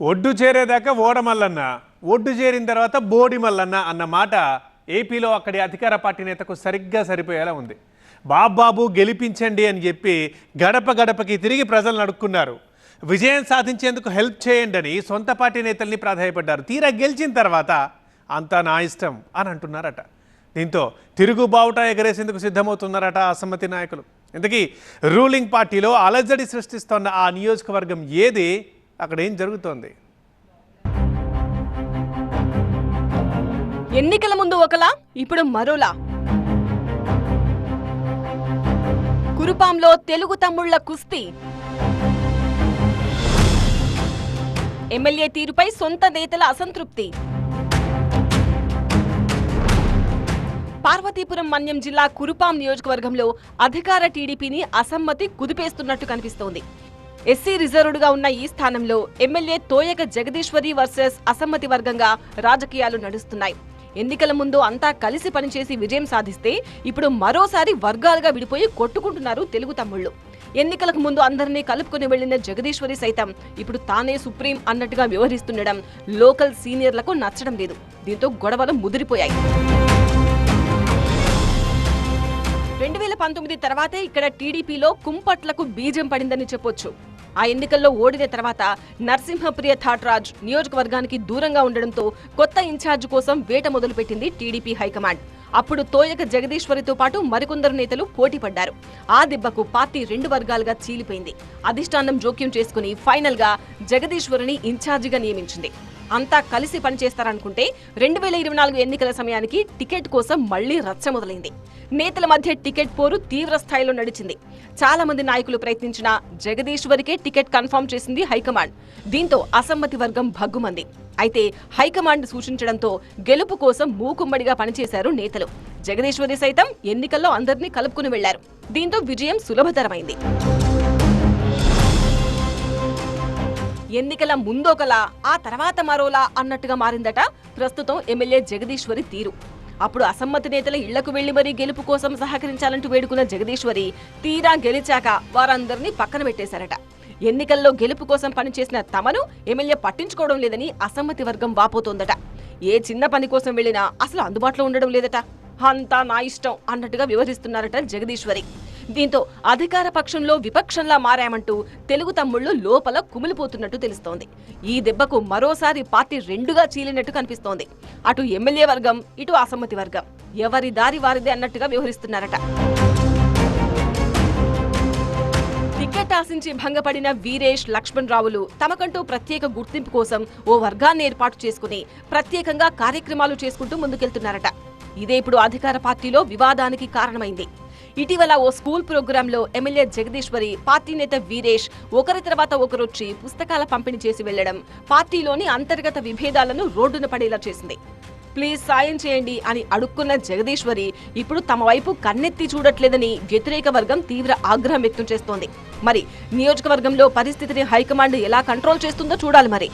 ఒడ్డు చేరేదాకా ఓడమల్లన్న ఒడ్డు చేరిన తర్వాత బోడి మల్లన్న అన్న మాట ఏపీలో అక్కడి అధికార పార్టీ నేతకు సరిగ్గా సరిపోయేలా ఉంది. బాబాబు గెలిపించండి అని చెప్పి గడప గడపకి తిరిగి ప్రజలను అడుక్కున్నారు. విజయం సాధించేందుకు హెల్ప్ చేయండి అని సొంత పార్టీ నేతల్ని ప్రాధాయపడ్డారు. తీరా గెలిచిన తర్వాత అంతా నా ఇష్టం అని అంటున్నారట. దీంతో తిరుగుబావుట ఎగరేసేందుకు సిద్ధమవుతున్నారట అసమ్మతి నాయకులు. ఇంతకీ రూలింగ్ పార్టీలో అలజడి సృష్టిస్తోన్న ఆ నియోజకవర్గం ఏది? అక్కడ ఏం జరుగుతోంది? ఎన్నికల ముందు ఒకలా ఇప్పుడు మరోలా? కురుపాంలో తెలుగు తమ్ముళ్ళ కుస్తీ. ఎమ్మెల్యే తీరుపై సొంత నేతల అసంతృప్తి. పార్వతీపురం మన్యం జిల్లా కురుపాం నియోజకవర్గంలో అధికార టీడీపీని అసమ్మతి కుదిపేస్తున్నట్టు కనిపిస్తోంది. ఎస్సీ రిజర్వ్డ్గా ఉన్న ఈ స్థానంలో ఎమ్మెల్యే తోయక జగదీశ్వరి వర్సెస్ అసమ్మతి వర్గంగా రాజకీయాలు నడుస్తున్నాయి. ఎన్నికల ముందు అంతా కలిసి పనిచేసి విజయం సాధిస్తే ఇప్పుడు మరోసారి వర్గాలుగా విడిపోయి కొట్టుకుంటున్నారు తెలుగు తమ్ముళ్ళు. ఎన్నికలకు ముందు అందరినీ కలుపుకొని వెళ్ళిన జగదీశ్వరి సైతం ఇప్పుడు తానే సుప్రీం అన్నట్టుగా వ్యవహరిస్తుండడం లోకల్ సీనియర్లకు నచ్చడం లేదు. దీంతో గొడవలు ముదిరిపోయాయి. రెండు వేల పంతొమ్మిది తర్వాతే ఇక్కడ టీడీపీలో కుంపట్లకు బీజం పడిందని చెప్పొచ్చు. ఆ ఎన్నికల్లో ఓడిన తర్వాత నరసింహప్రియ థాట్రాజ్ నియోజకవర్గానికి దూరంగా ఉండడంతో కొత్త ఇన్ఛార్జ్ కోసం వేట మొదలుపెట్టింది టీడీపీ హైకమాండ్. అప్పుడు తోయక జగదీశ్వరితో పాటు మరికొందరు నేతలు పోటీ పడ్డారు. ఆ దెబ్బకు పార్టీ రెండు వర్గాలుగా చీలిపోయింది. అధిష్టానం జోక్యం చేసుకుని ఫైనల్గా జగదీశ్వరిని ఇన్ఛార్జిగా నియమించింది. అంతా కలిసి పనిచేస్తారనుకుంటే రెండు వేల ఇరవై నాలుగు ఎన్నికల సమయానికి టికెట్ కోసం మళ్ళీ రచ్చ మొదలైంది. నేతల మధ్య టికెట్ పోరు తీవ్ర స్థాయిలో నడిచింది. చాలా మంది నాయకులు ప్రయత్నించినా జగదీశ్వరికే టికెట్ కన్ఫర్మ్ చేసింది హైకమాండ్. దీంతో అసమ్మతి వర్గం భగ్గుమంది. అయితే హైకమాండ్ సూచించడంతో గెలుపు కోసం మూకుమ్మడిగా పనిచేశారు నేతలు. జగదీశ్వరి సైతం ఎన్నికల్లో అందరినీ కలుపుకుని వెళ్ళారు. దీంతో విజయం సులభతరమైంది. ఎన్నికల ముందొకలా ఆ తర్వాత మరోలా అన్నట్టుగా మారిందట ప్రస్తుతం ఎమ్మెల్యే జగదీశ్వరి తీరు. అప్పుడు అసమ్మతి నేతల ఇళ్ళకు వెళ్ళి మరీ గెలుపు కోసం సహకరించాలంటూ వేడుకున్న జగదీశ్వరి తీరా గెలిచాక వారందరినీ పక్కన పెట్టేశారట. ఎన్నికల్లో గెలుపు కోసం పనిచేసిన తమను ఎమ్మెల్యే పట్టించుకోవడం లేదని అసమ్మతి వర్గం వాపోతోందట. ఏ చిన్న పని కోసం వెళ్ళినా అసలు అందుబాటులో ఉండడం లేదట. అంతా నా ఇష్టం అన్నట్టుగా వివరిస్తున్నారట జగదీశ్వరి. దీంతో అధికార పక్షంలో విపక్షంలా మారామంటూ తెలుగు తమ్ముళ్ళు లోపల కుమిలిపోతున్నట్టు తెలుస్తోంది. ఈ దెబ్బకు మరోసారి పార్టీ రెండుగా చీలినట్టు కనిపిస్తోంది. అటు ఎమ్మెల్యే వర్గం ఇటు అసమ్మతి వర్గం. ఎవరి దారి వారిదే అన్నట్టుగా వ్యవహరిస్తున్నారట. టికెట్ ఆశించి భంగపడిన వీరేష్ లక్ష్మణ్ రావులు తమకంటూ ప్రత్యేక గుర్తింపు కోసం ఓ వర్గాన్ని ఏర్పాటు చేసుకుని ప్రత్యేకంగా కార్యక్రమాలు చేసుకుంటూ ముందుకెళ్తున్నారట. ఇదే ఇప్పుడు అధికార పార్టీలో వివాదానికి కారణమైంది. ఇటీవల ఓ స్కూల్ ప్రోగ్రాంలో ఎమ్మెల్యే జగదీశ్వరి పార్టీ నేత వీరేష్ ఒకరి తర్వాత ఒకరొచ్చి పుస్తకాల పంపిణీ చేసి వెళ్ళడం పార్టీలోని అంతర్గత విభేదాలను రోడ్డున పడేలా చేసింది. ప్లీజ్ సాయం చేయండి అని అడుక్కున్న జగదీశ్వరి ఇప్పుడు తమ వైపు కన్నెత్తి చూడట్లేదని వ్యతిరేక వర్గం తీవ్ర ఆగ్రహం వ్యక్తం చేస్తోంది. మరి నియోజకవర్గంలో పరిస్థితిని హైకమాండ్ ఎలా కంట్రోల్ చేస్తుందో చూడాలి మరి.